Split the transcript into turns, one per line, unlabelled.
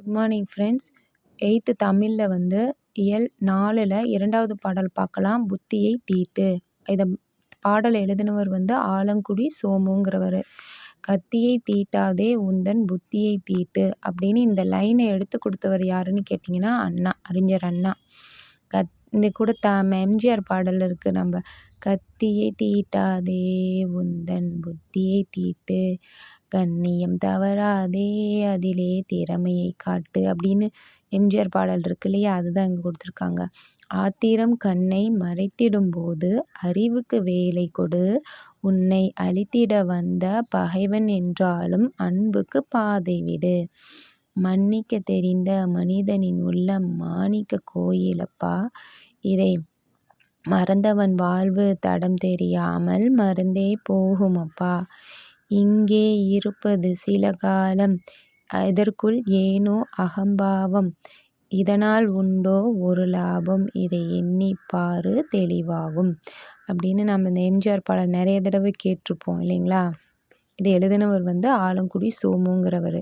Good morning friends eighth தமிழில் வந்து இயல் நாலில் இரண்டாவது பாடல் பார்க்கலாம். புத்தியை தீட்டு. இதை பாடல் எழுதினவர் வந்து ஆலங்குடி சோமுங்கிறவர். கத்தியை தீட்டாதே உந்தன் புத்தியை தீட்டு அப்படின்னு இந்த லைனை எடுத்து கொடுத்தவர் யாருன்னு கேட்டிங்கன்னா அண்ணா அறிஞர் அண்ணா. கத் இந்த கூட த எம்ஜிஆர் பாடல் இருக்குது நம்ம கத்தியை தீட்டாதே உந்தன் புத்தியை தீட்டு கண்ணியம் தவறாதே அதிலே திறமையை காட்டு அப்படின்னு எம்ஜிஆர் பாடல் இருக்கு இல்லையா? அதுதான் இங்கே கொடுத்துருக்காங்க. ஆத்திரம் கண்ணை மறைத்திடும்போது அறிவுக்கு வேலை கொடு. உன்னை அழித்திட வந்த பகைவன் என்றாலும் அன்புக்கு பாதை விடு. மன்னிக்க தெரிந்த மனிதனின் உள்ளம் மாணிக்க கோயிலப்பா. இதை மறந்தவன் வாழ்வு தடம் தெரியாமல் மறந்தே போகுமப்பா. இங்கே இருப்பது சில காலம் அதற்குள் ஏனோ அகம்பாவம். இதனால் உண்டோ ஒரு லாபம். இதை எண்ணி பாரு தெளிவாகும். அப்படின்னு நம்ம இந்த எம்ஜிஆர் பாடல் நிறைய தடவை கேட்டிருப்போம் இல்லைங்களா? இதை எழுதினவர் வந்து ஆலங்குடி சோமுங்கிறவர்.